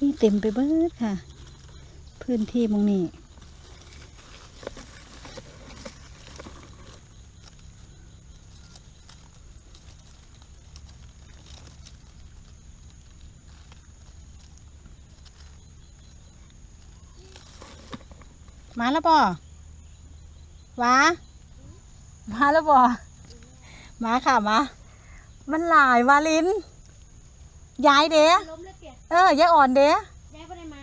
นี่เต็มไปเบิดค่ะ พื้นที่มองนี้มาแล้วปอวามาแล้วปอมาค่ะมา มันหลายวาลิน ยายเด้ล้มแล้ว เปียกเออยายอ่อนเด้ยายไม่ได้มา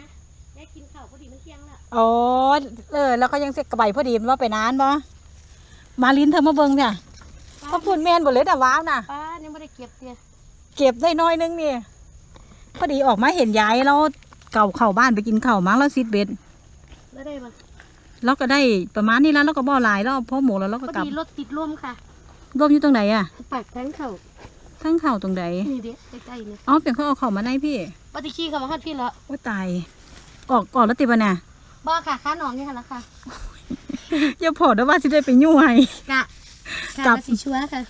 ยายกินข้าวพอดีมันเที่ยงแล้วอ๋อเออ แล้วก็ยังเสกกระใบพอดีมันว่าไปนานบ่มาลินเธอมาเบิ่งเนี่ยก็พูดแม่นบ่เลยแต่ว้าวน่ะป้าเนี่ยไม่ได้เก็บเตี้ยเก็บได้น้อยนึงนี่พอดีออกมาเห็นยายแล้วเก่าเข้าบ้านไปกินข้าวมั้งแล้วซิดเบ็ดไม่ได้มาแล้วก็ได้ประมาณนี้แล้วแล้วก็บ่หลายแล้วพอหมูแล้วเราพก็อกลับดีรถติดร่วมค่ะรวมอยู่ตรงไหนอะปากทั้งเข่า ทั้งเข่าตรงไหนนี่เด็กใกล้ๆเนี่ยอ๋อเป็นเขาเอาเข่ามาในพี่ปฏิขี้เขามาฮัดพี่แล้วว่าตายออกออกแล้วติบะน่ะบ่ค่ะค้าหนองนี่ค่ะแล้วค่ะอย่าพอเด้อว่าสิได้ไปยุ่ให้กะกลับสีชัวร์ค่ะ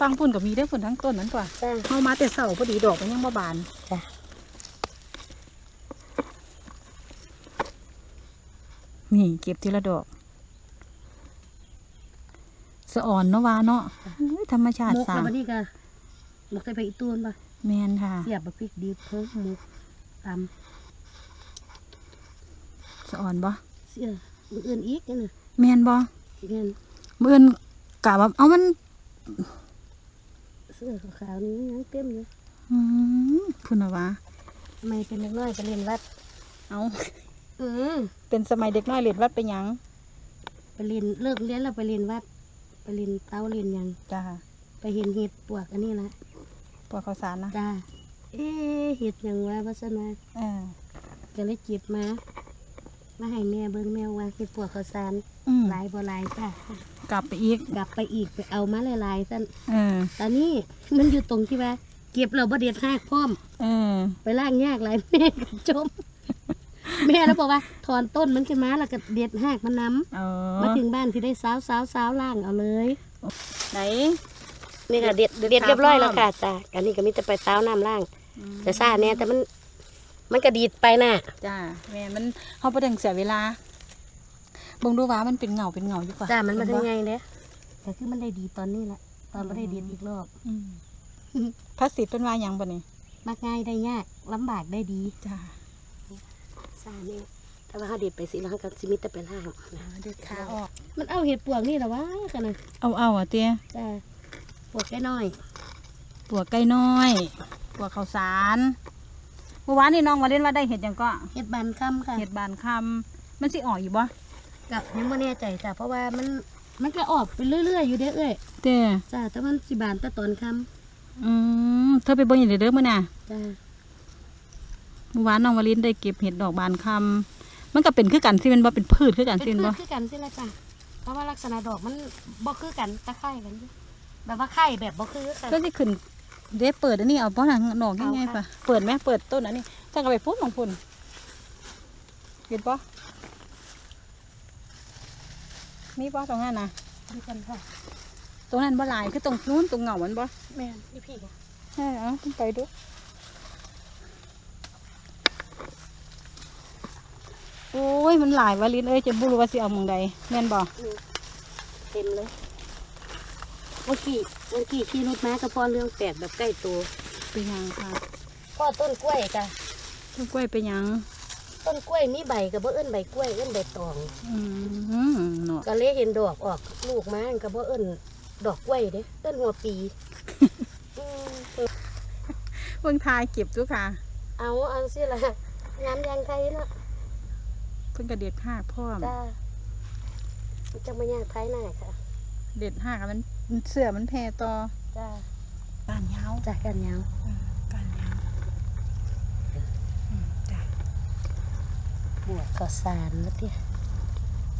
ฟังฝุ่นกับมีได้อฝุ่นทั้งต้นนั้นกว่าจ้าเข้ามาแต่เสาพอดีดอกมันยังบ่บานจ้ะนี่เก็บทีละดอก สะอ่อนเนาะวาเนาะเฮ้ยธรรมชาติมุกสาแล้วมวันนี้ก็หมกใส่ไปอีตูนป่ะแมนค่ะ เสียบแบบพริกดีเพิ่มมุกตสะอ่อนบ่ำเสียมืออื่นอีกเนี่ยนะแมนบ่เงินเมื่อนกะว่าเอามันเสื้อขาวๆนี่ยังเต็มอยู่อืมพุ่นน่ะวะทำไมเป็นเล็กน้อยไปเรียนวัด เอาอือเป็นสมัยเด็กน้อยเรียนวัดไปหยังไปเรียนเลิกเรียนแล้วไปเรียนวัด ไปเรียนเต้าเรียนหยัง จ้าไปเห็นเห็ดปวกอันนี้ละปวดข้าวสารนะจ้าเอ๊ะเห็ดหยังวะว่าซะนะเออก็เลยจิบมา มาให้แม่เบิ่งแม่ว่าเห็ดปวกข้าวสารอืมหลายบ่หลายจ้ากลับไปอีก กลับไปอีกไปเอามาหลายๆซั่นเออ ตอนนี้มันอยู่ตรงที่ว่า เก็บเราบ่เด็ดหากพร้อม เออ ไปล่างยากหลายแม่ก็จม แม่แล้วบอกว่าถอนต้นมันขึ้นมาแล้วก็เด็ดหากมันน้เอำอมาถึงบ้านที่ได้สาวสาวสาวล่างเอาเลยไหน นี่ค่ะเด็ดเด็ดเด็ดเรียบร้อยขาพร้แล้อวมค่ะจ้าอันนี้ก็มีแต่ไปสาวน้ำล่างแต่ซ่าเนี่ยแต่มันมันก็ดีดไปน่ะ จ้าแม่นมันเขาประเด็นเสียเวลาเบิ่งดูว่ามันเป็นเงาเป็นเงาอยู่กว่าจ้ามันมาเห็ได้บ่ไงเนี่ยแต่คือมันได้ดีตอนนี้แหละตอนไม่ได้ดีอีกรอบอืมพระสิทธิ์เป็นว่าหยังบ่นี่มักง่ายได้ยากลำบากได้ดี จ้า ซ่าเนี่ยถ้าว่าเขาเด็ดไปสิแล้วเขาก็สิมิตแต่ไปล่างเด็ดขาออก มันเอาเห็ดปวกนี่แหละวะค่ะนะเอาเอาอะเตี้ยจ้าปวกแค่น้อย ปวกไก่น้อย ปวกข้าวสารเมื่อวานนี่น้องมาเล่นว่าได้เห็ดหยังก็เห็ดบานค่ำค่ะเห็ดบานคำมันสิออกอยู่บ่กับยังไม่แน่ใจจ้ะเพราะว่ามันมันก็ออกไปเรื่อยๆอยู่เด้อเอ้ยเต้จ้าแต่มันสิบานแต่ตอนค่อืมเธอไปเบิ่งอย่างเด้อมื้อน่ะำจ้าเมื่อวานน้องวาลินได้เก็บเห็ดดอกบานคำมันก็เป็นคือกันสิเป็นบ่เป็นพืชคือกันเป็สินเป็นพืบ่ชคือกันสิละจ้ะเพราะว่าลักษณะดอกมันบ่คือกันตะไคร่กันอยู่แบบว่าไข่แบบบ่คือกันก็สิขึ้นเด้เปิดอันนี้เอาบ่ทางดอกง่ายเอาๆค่ะป่ะเปิดไหมเปิดต้นอันนี้จังก็ไปพุ่นของพุ่นเห็นบ่มีบ่ตรงนั้นน่ะดูกันค่ะตรงนั้นบ่หลายคือตรงนู้นตรงเหงามันบ่แม่นพี่พี่ค่ะเออเอาขึ้นไปดู โอ้ยมันหลายวาลินเอ้ยจะบ่รู้ว่าสิเอาหมองใดแม่นบ่เต็มเลยเมื่อกี้เมื่อกี้ขี่รถม้ากับพ่อเรื่องแปลกแบบใกล้ตัวเป็นหยังค่ะพ่อต้นกล้วยจ้ะต้นกล้วยเป็นหยังต้นกล้วยมีใบกับบ่เอิ้นใบกล้วยเอิ้นใบตองอืมเนาะก็เลยเห็นดอกออกลูกมากับบ่เอิ้นดอกกล้วยเด้เอิ้นหัวปีอืมเบิ่งทายเก็บดูค่ะ เอาเอาสิละงามยางไทยเนาะ เพิ่นก็เด็ดหากพร้อมจ้ามันจะมายากไทยหน่อยค่ะเด็ดหากอะมันมันเสื้อมันแพร่ต่อจ้าการยาวจ้ากันยาวการยาวอืมจ้ะบวกข้าวสารแล้วที่ส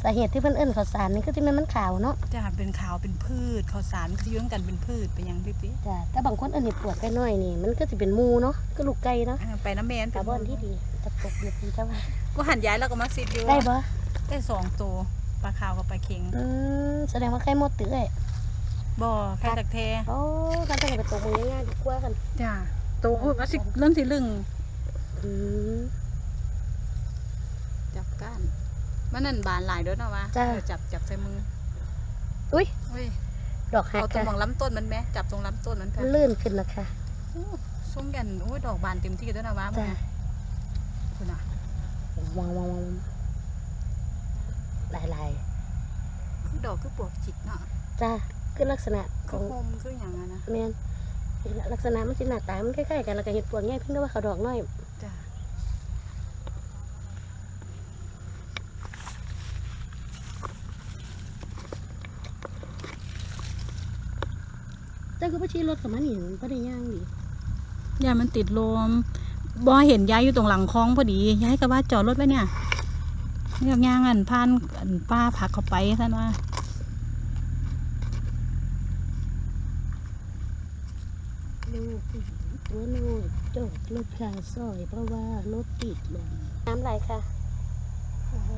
าเหตุที่เพิ่นเอิ้นข้าวสารนี่คือที่มันมันขาวเนาะจ้ะเป็นขาวเป็นพืชข้าวสารคืออยู่นำกันเป็นพืชเป็นหยังพี่ปิ๊จ้าแต่บางคนเอิ้นเห็ดปวกไก่น้อยนี่มันก็สิเป็นหมูเนาะก็ลูกไก่เนาะอ่าไปน้ำแมนคาร์บอนที่ดีตะปกเดียดดีเจ้าว่าก็หันย้ายแล้วก็มาซิดอยู่ได้บ่ได้สองตัวปลาขาวกับปลาเค็งอืมแสดงว่าไข่หมดตื้อเอ้ยบ่อไข่ตักแทโอ้กันจะไปตกมือง่ายๆดีกว่ากันจ้ะโตอุ้ยว่าสิเริ่มสิลึงอืมจับก้าน มันนั่นบานหลายเด้อเนาะวะจ้ะเออจับจับใส่มืออุ้ยเฮ้ยดอกหักเอาตรงค่ะหมองลำต้นมันไหมจับตรงลำต้นมันมัค่ะนลื่นขึ้นนะคะโอ้ส้มแก่นโอ้ยดอกบานเต็มที่เด้อเนาะวะจ้ะคุณน่ะวางวางวางหลายหลายคือดอกคือปลวกจิกเนาะๆจ้าคือลักษณะขคืออง โฮมคืออย่างนั้นนะแมนลักษณะมันสิหน้าตามันคล้ายๆกันแล้วก็เห็ดปวงง่ายเพิ่งได้ว่าเขาดอกน้อย จ้ะแต่ก็บ่ชี้รถกับมันนี่มันบ่ได้ย่างดิยายมันติดลมบอเห็นยายอยู่ตรงหลังคลองพอดียายก็ว่าจอดรถไว้เนี่ยเรียกย่างอันพานอันป้าผักเข้าไปท่านว่าลูกผู้หญิงตัวน้อยจอดรถขาซอย เพราะว่ารถติดลมน้ำไหลค่ะโอ้โห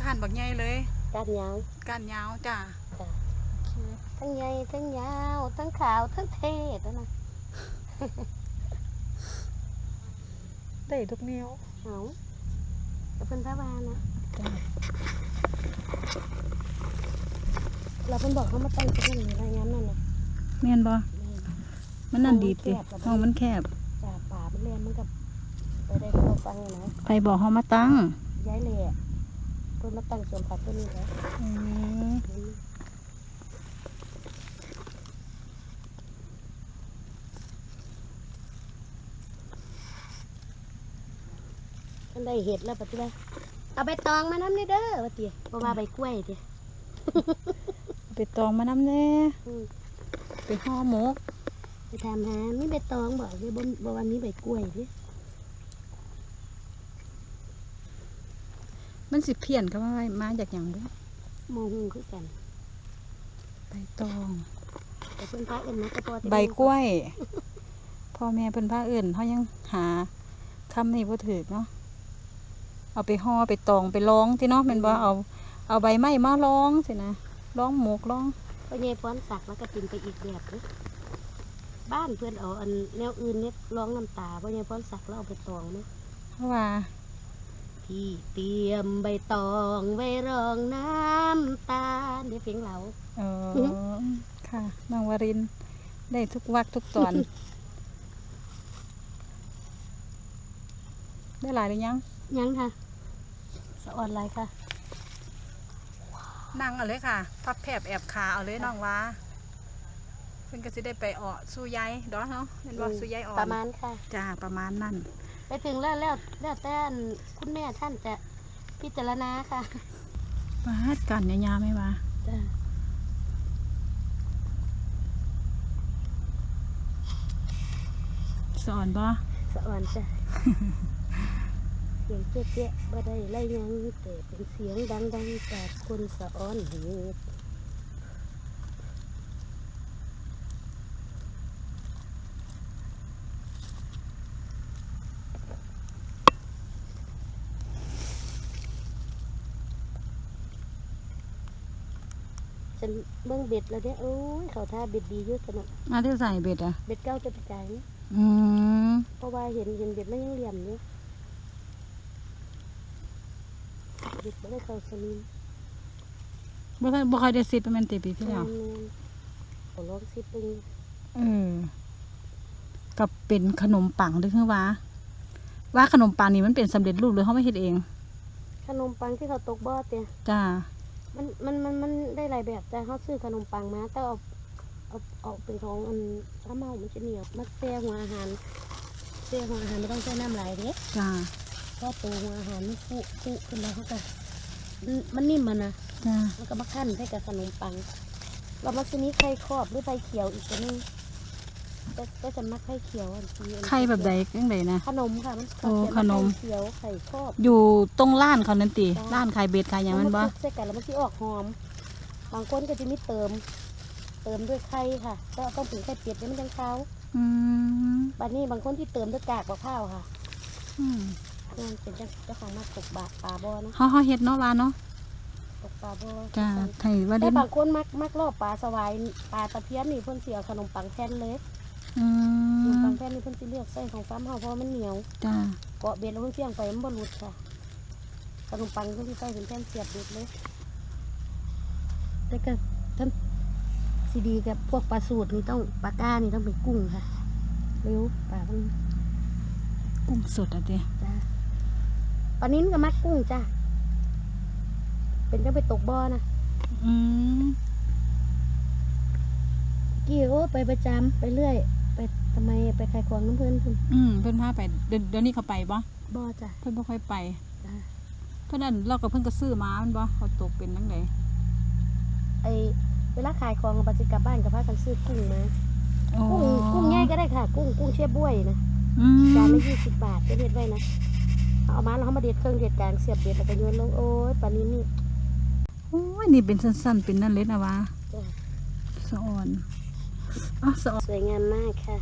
ก้านบักใหญ่เลยการยางก้านยาวจ้ะจ้ะโอเค ทั้งใหญ่ทั้งยาว ทั้งขาว ทั้งเทศนะนะได้ทุกแนวเอาแต่เพิ่นพระวานะจ้ะเราเพิ่นบอกเขามาตั้งที่นี่อะไรย้ำนั่นน่ะแม่นบ่มันนั่นดีติห้องมันแคบจ่าป่ามันเรียนมันกับไปได้เขาฟังเลยนะใครบอกห้องมาตั้งย้ายเลยอะเพิ่นมาตั้งสวนผักตัวนี้แล้ว อืม มัน ได้เห็ดแล้วปฏิบัติเอาใบตองมาน้ำนี่เด้อว่าติบ่ว่าใบกล้วยติไปตองมาน้ำแน่อืมไปห่อหมกไปทำหามีใบตองบอกเลยบ่บ่ว่ามีใบกล้วยติมันสิเพี้ยนเขาว่ามาจากอย่างบ่โมหูคือกันใบตอง แต่เพิ่นพระเอิ้นมาแต่พอแต่ใบกล้วย พ่อแม่เพิ่นพาเอื่นเขายังหาคำนี้บ่ถูกเนาะ เอาไปห่อไปตองไปร้องที่เนาะแม่นบ่เอาเอาใบไม้มาร้องสินะร้องหมกร้องพ่อใหญ่ฟ้อนสักแล้วก็กินไปอีกแบบเด้อบ้านเพื่อนเอาอันแนวอื่นเนี่ยร้องน้ำตาพ่อใหญ่ฟ้อนสักแล้วเอาไปตองเนาะเพราะว่าพี่เตรียมใบตองไว้รองน้ำตาเดี๋ยวเพลงเราเออค่ะนางวรินทร์ได้ทุกวักทุกตอน ได้หลายหรือยัง ยังค่ะสะ ออนไรค่ะ นั่งเอาเลยค่ะ พับแผบแอบขาเอาเลยน้องว่าเพิ่นก็สิได้ไปออกสู้ยายดอกเนาะเห็นบ่สู้ยายอ่อนประมาณค่ะ จ้าประมาณนั้น ไปถึงแล้วแล้วแล้วแต่อันคุณแม่ท่านจะพิจารณาค่ะบาดกันเนี่ยยาไหมวะจ้ะสอนบ่สะออนจ้ะ เสียงเจ๊ะๆบ่ได้ไล่ยังแต่เป็นเสียงดังๆจากคนสะออนเหตุฉันเบิ่งเบ็ดแล้วเนี่ยโอ้ยเขาท่าเบ็ดดีอยู่สนุกมาเที่ยวใส่เบ็ดอะ เบ็ดเก้าจะไปจ่ายนี่อืมเพราะว่าเห็นเห็นเบ็ดมันยังเหลี่ยมอยู่ เบ็ดไม่ได้เข้าสนิมบ่ค่อยบ่ค่อยได้สิประมาณตีปีที่แล้วแม่นๆขอลองสิปึงเออกับเป็นขนมปังหรือคือว่า ว่าขนมปังนี่มันเป็นสำเร็จรูปหรือเขาไม่เฮ็ดเอง ขนมปังที่เขาตกบ่อเตียจ้า มันมันมันมันได้หลายแบบแต่เขาซื้อขนมปังมาแต่เอาเอาเอาเป็นของอันถ้าเมามันจะเหนียวมักแซ่หัวอาหารแซ่หัวอาหารไม่ต้องใช้น้ำไหลายเด้ จ้า ก็ตัวหัวอาหารมันฟุฟุขึ้นแล้วเขาก็มันมันนิ่มมันนะจ้ามันก็มาขั้นให้กับขนมปัง เรามาซื้อนี้ไข่ครอบหรือไข่เขียวอีกตัวหนึงก็ก็จะมักไข่เขียวอันทีอันไข่แบบใดจังไดนะขนมค่ะมันโอ้เขาเขียขนมไข่เขียวไข่ครอบ อยู่ตรงร้านเขานั่นติจ้าร้านขายเบ็ดขายหยังมันบ่คลุกใส่กันแล้วมันที่ออกหอม บางคนก็จะมีเติม เติมด้วยไข่ค่ะ ก็ต้องเป็นไข่เป็ดเนี่ยมันจังเขาอืมบัดนี้บางคนที่เติมด้วยกากมะพร้าวค่ะอืม นั่นเป็นเจ้าเจ้าของมาตกบาปลาบอเนาะเฮาเฮาเฮ็ดเนาะว่าเนาะตกปลาบอจ้าไทยว่าแต่ได้บางคนมักมักลอบปลาสวายปลาตะเพียนนี่เพิ่นเสียขนมปังแผ่นเลยอืขนมมปังแผ่นนี่เพิ่นสิเลือกใส่ของฟาร์มเฮาเพราะว่ามันเหนียวจ้าเกาะเบ็ดแล้วเพิ่นเฟี้ยงไปมันบ่หลุดค่ะขนมปังเพิ่นสิใส่เป็นแผ่นเสียบเบ็ดเลยแต่ก็ท่านสิดีกับพวกปลาสูตรนี่ต้องปลาก้านี่ต้องเป็นกุ้งค่ะเร็วปลาเพิ่นกุ้งสดอะเด้จ้า ปลานิ้นก็มักกุ้งจ้าเป็นจังไปตกบ่อนะอืมกี่โอ้ไปประจำไปเรื่อย ไปทำไมไปขายของน้ำเพื่อนพุ่นอืมเพิ่นพาไปเดี๋ยวเดี๋ยวนี้เขาไปบ่บ่อจ้ะเพิ่นบ่ค่อยไป จ้าเพราะนั้นเราก็เพิ่นก็ซื้อมามันบ่เขาตกเป็นจังไดไอเวลาขายของบัดสิกลับบ้านกับพากันซื้อกุ้งมาอ๋อกุ้งกุ้งใหญ่ก็ได้ค่ะ กุ้งกุ้งเชียบบ้วยนะอืมจานละยี่สิบบาทจะเด็ดไว้นะ เอามาแล้วเขามาเด็ดเครื่องเด็ดกลางเสียบเด็ดแล้วก็โยนลงโอ้ยปลานี้นี่โอ้ยนี่เป็นสั้นๆเป็นนั่นเลยนะวะจ้ะสะอ่อนอ๋อสะอ่อนสวยงามมากค่ะ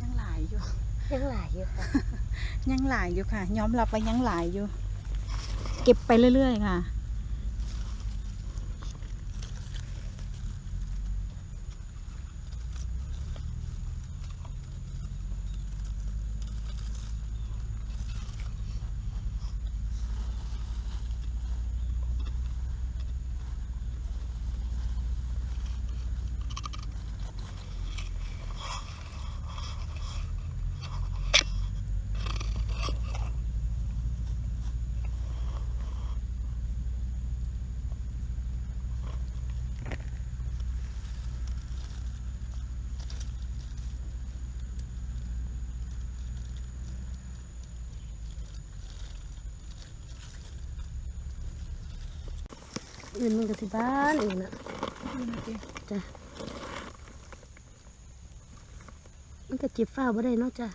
ยังหลายอยู่ยังหลายอยู่ค่ะยังหลายอยู่ค่ะยอมรับว่ายังหลายอยู่ เก็บไปเรื่อยๆค่ะ อื่นมันก็สิบ้านอื่นอะจ้ะมันก็จิบฟ้าวบ่ได้เนาะจ้ะ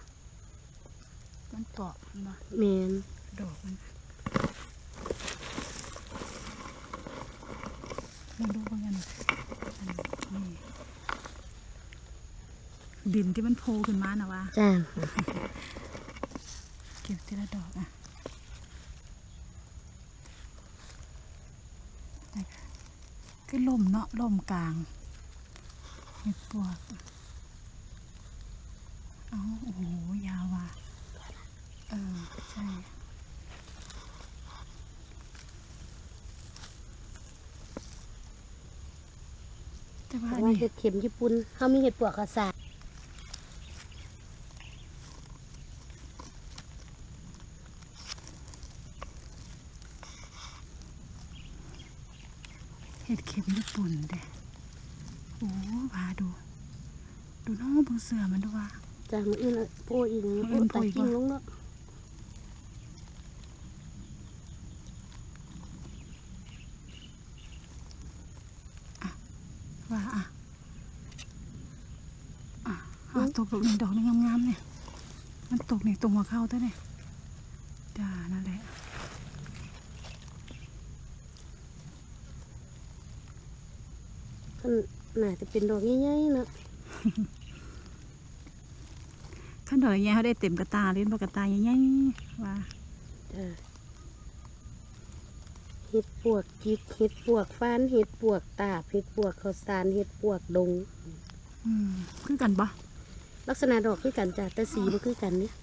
มันเกาะมันบ่แมนดอกมันมาดูกันอันนี้ดินที่มันโผล่ขึ้นมานะวะจ้าเก็บทีละดอกอะคือ ลมเนาะลมกลางเห็ดปวกเอาโอ้โหยาวว่ะเออ ใช่แต่ว่าเพอัราะนว่านี้ เห็ดเข็มญี่ปุ่นเขามีเห็ดปวกกระสา ห็ดเข็มญี่ปุ่นเด้โอ้พาดู ดูน้องเบิ่งเสือมันดูว่าจ้ามืออื่นอะโปรอีกนะมื้ออื่นโปรตัดอีกกิ่งวะลงเนาะว่าอะอะอะตกดอกนี่ดอกนี่งามๆเนี่ย มันตกนี่ตรงหัวเข้าเท่าเนี่ยจ้า นั่นแหละ มันน่า จะเป็นดอกใหญ่ๆเนาะขั้นดอกอย่างเงี้ยเขาได้เต็มกระตาเล่นปกระตาใหญ่ๆว่าจ้าเห็ดปวกจิกเห็ดปวกฟ้านเห็ดปวกตาบเห็ดปวกข้าวสารเห็ดปวกดงอืมคือกันปะลักษณะดอกคือกันจ้ะแต่สีมันคือกันเนี่ย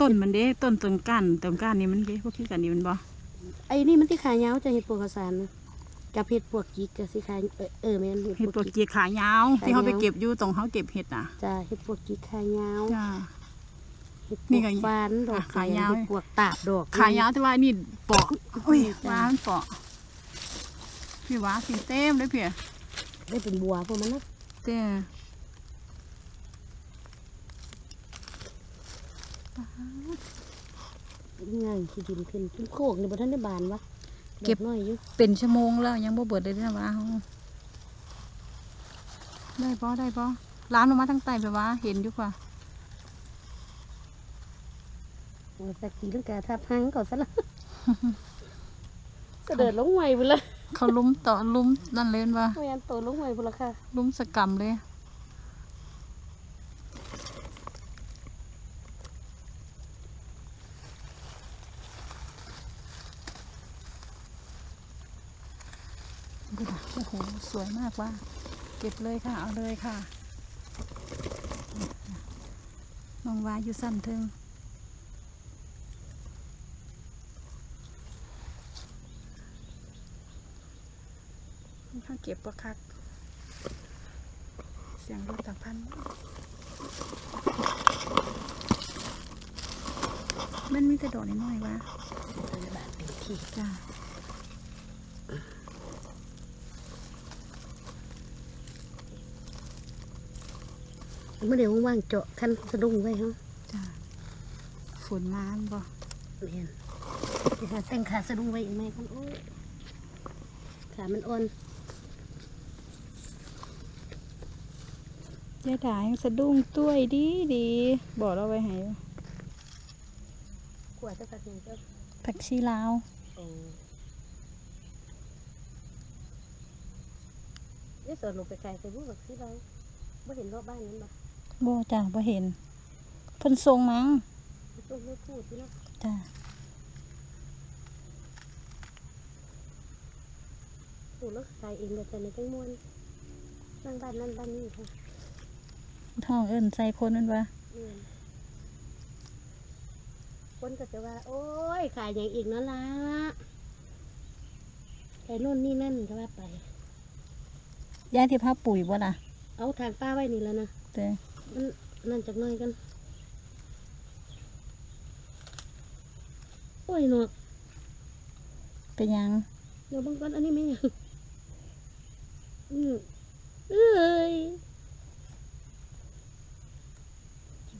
ต้นมันเด้ต้นต้นก้านต้นก้านนี่มันเด้พวกคือกันนี่มันบ่ไอ้นี่มันที่ขายยาวจะเห็ดปวกข้าวสารนะ กับเห็ดปวกจิกกับสิขายเออเออแม่นเห็ดปวกจิกเกียขายาว ที่เขาไปเก็บอยู่ตรงเขาเก็บเห็ดอะจ้าเห็ดปวกจิกขายยาวจ้าเห็ดปนี่วก็กฟานดอกอะขายาวเห็ดปวกตาบดอกขายาวแต่ว่านี่เปาะอุ้ยจ้ะว้ามันเปาะพี่ว้ากินเต็มเลยเพี่ยได้เป็นบัวพวกมันนะเต้ง่ายขี้ดินขึ้นขึ้นโคกนี่บ่ทันได้บานวะ ดอกน้อยอยู่เป็นชั่วโมงแล้วยังบ่เบิดเลยนะว้าเฮาได้ปะได้ปะร้านลงมาทั้งใต้ไปว้าเห็นอยู่กว่าเอาสักทีลังกาทับหังก่อนซะละเสด็จลงใหม่พุ่นละเขาลุ้มต่อลุ้มนั่นเล่นว่าไม่อันโตลงใหม่พุ่นละค่ะ ลุ้มสกรรมเลย ก็ได้โอ้โหสวยมากว่า เก็บเลยค่ะ เอาเลยค่ะน้องวาอยู่สั้นเทิงข้าเก็บประคัก เสียงรถตะพัน มันมีแต่ดอกน้อยวะบาทเต็มที่จ้า เมื่อเดี๋ยวว่างๆเจาะคันสะดุ้งไว้เฮาจ้าฝนมาอันบ่เรียนเดี๋ยวหาแต่งขาสะดุ้งไว้อีกไหมคนโอ้ยขามันอ่อนยายถายังสะดุ้งต้วยดีดีบอกเราไว้ให้ขวดจะกัดหนึ่งเจ้าผักชีลาวโอ้ยสอนลงไปไกลไปพูดแบบที่เราไม่เห็นรอบบ้านนั้นปะ บ่จ้าบ่เห็นเพิ่นทรงมั้งไม่ต้องไม่พูดที่เนาะจ้าพูดแล้วขายเองแบบแต่ในจังมวนนั่งบ้านนั่นบ้านนี้ค่ะท้องเอิ้นใส่คนนั่นวะอืมคนก็จะว่า โอ้ย ขายอย่างอีกเนั่นละขายนู่นนี่นั่นก็ว่าไปยายที่พาปุ๋ยบ่ล่ะ เอาทางป้าไว้นี่แล้วนะเต้ มันนั่นจากหน้อยกัน โอ้ยหนวกเป็นหยังเดี๋ยวบางคนอันนี้ไม่ยังอืมเอ้ย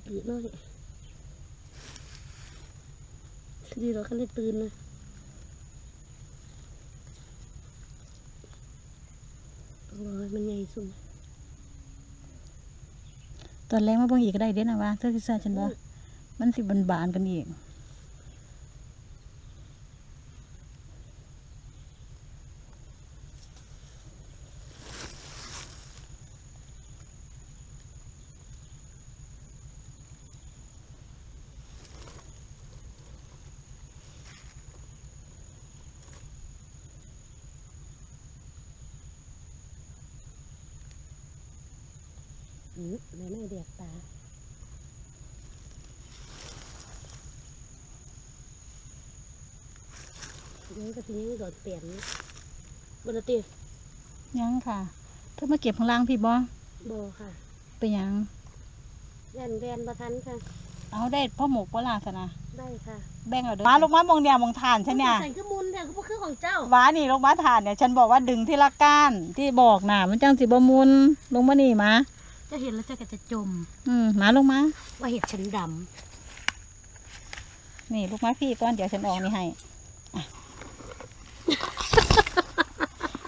บีบหน่อยดีเราคันได้ตื่นนะโอ้ยมันใหญ่สุด ตอนแรกมาเบิ่งอีกก็ได้เด้นะว่าเธอสิเสื้อฉันบ่มันสิบานๆกันอีก อืมในไม่เดียกตา ยังก็ทีนี้โดดเปลี่ยนบนตียังค่ะเธอมาเก็บข้างล่างพี่บ่โบค่ะเป็นหยังแวนแวนประทันค่ะ เอาได้พ่อหมกบ่ล่ะซะนะได้ค่ะแบ่งเอาเด้อมาลงมามองเนี่ยมองทานฉันเนี่ยใส่ขึ้นมูลเนี่ยก็คือของเจ้าหว้านี่ลงมาทานเนี่ยฉันบอกว่าดึงที่ละก้านที่บอกน่ะมันจังสิบมุนลงมานี่มาจะเห็นแล้วเจะก็จะจม อืมมาลงมาว่าเห็ดฉันดนี่ลูกมาพี่ก้อนเดี๋ยวฉันออกนี่ให้อะ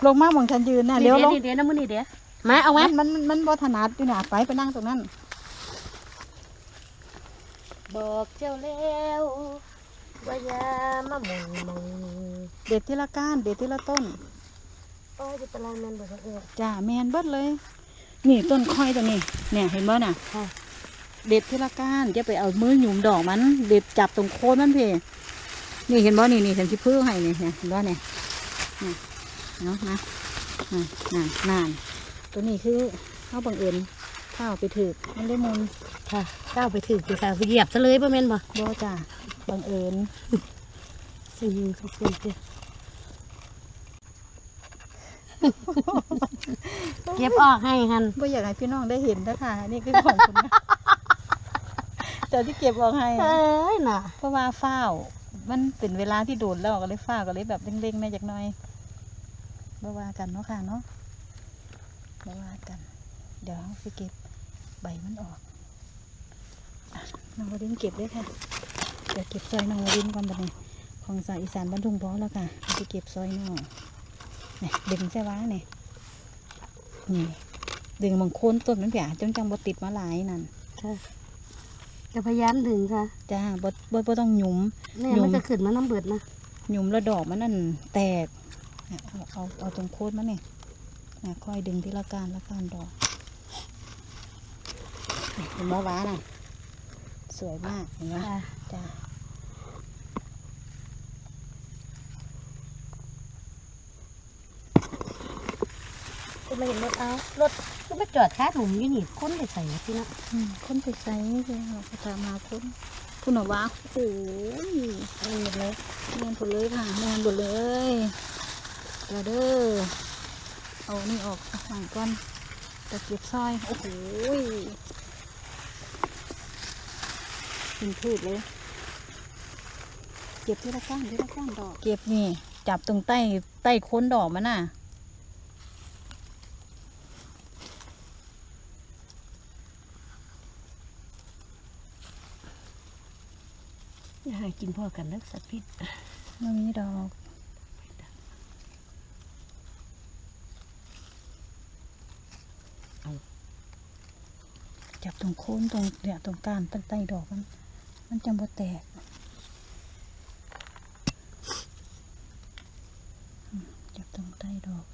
ลงมาหมองฉันยืนำน่ะเลี้ยวลงเดี๋ยวนะมือนี่เดี๋ยวมาเอาไว้มันมันมันบ่ถนัดอยู่น่ะไปไปนั่งตรงนั้นบอกเจ้าแล้วว่าอย่ามามองมองเด็ดที่ละก้านเด็ดที่ละต้นโอ้ยจะตารางมันเบิดเออจ้าแมนเบิดเลย นี่ต้นค่อยตัวนี้เนี่ยเห็นบ่น่ะค่ะเด็ดที่ละก้านจะไปเอามือหยุมดอกมัน เด็ดจับตรงโคนมันเพ นี่เห็นบ่นี่นี่ฉันสิพื้ให้นี่เนี่ยเห็นบ่เนี่ยนี่เนาะนะนั่นนั่นนั่นตัวนี้คือข้าวบังเอิญข้าวไปถือมันได้มุนค่ะก้าวไปถึงสิค่ะไปเหยียบซะเลยป่ะแม่นบ่บ่จ้าบังเอิญสิ่งหนึ่งสักสิ่งเดียวเก็บออกให้หันบ่อยากให้พี่น้องได้เห็นนะคะนี่คือของคุณนะเดี๋ยวที่เก็บออกให้เอ้ยน่ะเพราะว่าฝ้าว มันเป็นเวลาที่โดนแล้วก็เลยฝ้าก็เลยแบบเร่งๆแม่จักหน่อยบ่ว่ากันเนาะค่ะเนาะบ่ว่ากัน เดี๋ยวเราไปเก็บใบมันออกน้องวดินเก็บเลยค่ะเดี๋ยวเก็บซอยน้องวดินก่อนบัดนี้ของสายอีสานบ้านทุ่งพอแล้วค่ะไปเก็บซอยน้องนี่ดึงใช่ว้านี่นี่ดึงบางโคนต้นมันเปียจนจังบ่ติดมาหลายนั่นค่ จะพยายามดึงค่ะจ้าบ่บ่บ่ต้องหยุมแน่หนุ่มมันจะขึ้นมาน้ำเบิดนะหยุมแล้วดอกมันนั่นแตกเนี่ยเอาเอาเอาตรงโคนมันเนี่ยนะค่อยดึงที่ละการละการดอกนี่เห็นไหมว้าน่ะ สวยมากเห็นไหมค่ะจ้า มาเห็นรถเอารถก็มาจอดค้าหลุมอยู่นี่คนไปใส่ที่นะอืมคนไปใส่เลยเราไปตามมาคนคุณหนอวะโอ้ยเอาหมดเลยแมนหมดเลยค่ะแมนหมดเลยเดี๋ยวเด้อเอานี่ออกเอาใหม่ก่อนตะเกียบซอยโอ้โหกินพืชเลย เก็บที่ละก้านที่ละก้านดอก เก็บนี่ จับตรงใต้ใต้โค้นดอกมันน่ะ อย่าให้ กินพ่อกันเลิกสัตว์พิษมันมีดอกจับตรงโค้นตรงเนี่ยตรงก้านตั้งใต้ดอกมัน มันจังบ่แตกอืมจับตรงใต้ดอก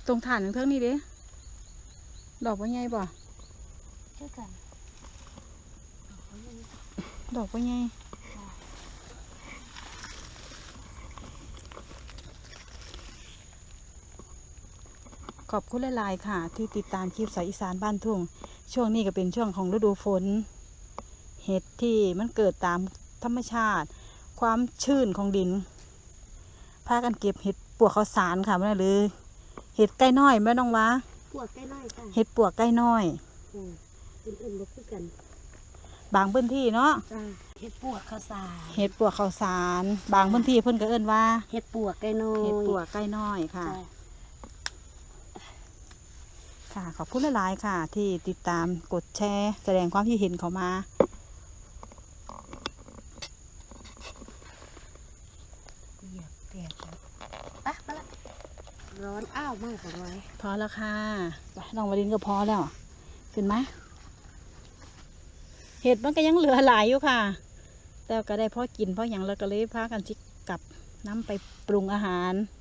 ต รงฐานของเทิงนี่เด้ดอกว่าไงบ่เช่อกันดอกว่าไงขอบคุณหลายๆค่ะ ที่ติดตามคลิปสายอีสานบ้านทุ่ง ช่วงนี้ก็เป็นช่วงของฤดูฝน เห็ดที่มันเกิดตามธรรมชาติ ความชื้นของดินพากันเก็บเห็ดปวกข้าวสารค่ะแม่หรือ ห็ดใกล้น้อยแม่น้องวะปวดใกล้น้อยจ้ะเห็ดปวกใกล้น้อย อืมอื่นๆบ่คือกันบางพื้นที่เนาะจ้าเฮ็ดปวกข้าวสารเห็ดปวกข้าวสาร บางพื้นที่เพิ่นก็เอิ้นว่าเฮ็ดปวกใกล้น้อยเห็ดปวกใกล้น้อยค่ะ จ้ะ ค่ะขอบคุณหลาย ๆ ค่ะ ที่ติดตามกดแชร์ แสดงความคิดเห็นเขามา เหยียบแตกแล้วไปะมาละ ร้อนอ้าวมากของไว้พอแล้วค่ะไปน้องวรินก็พอแล้วขึ้นไหมเห็ดมันก็ยังเหลือหลายอยู่ค่ะ แต่ก็ได้พอกินพออย่างแล้วก็เลยพากันจิกกลับน้ำไปปรุงอาหารอ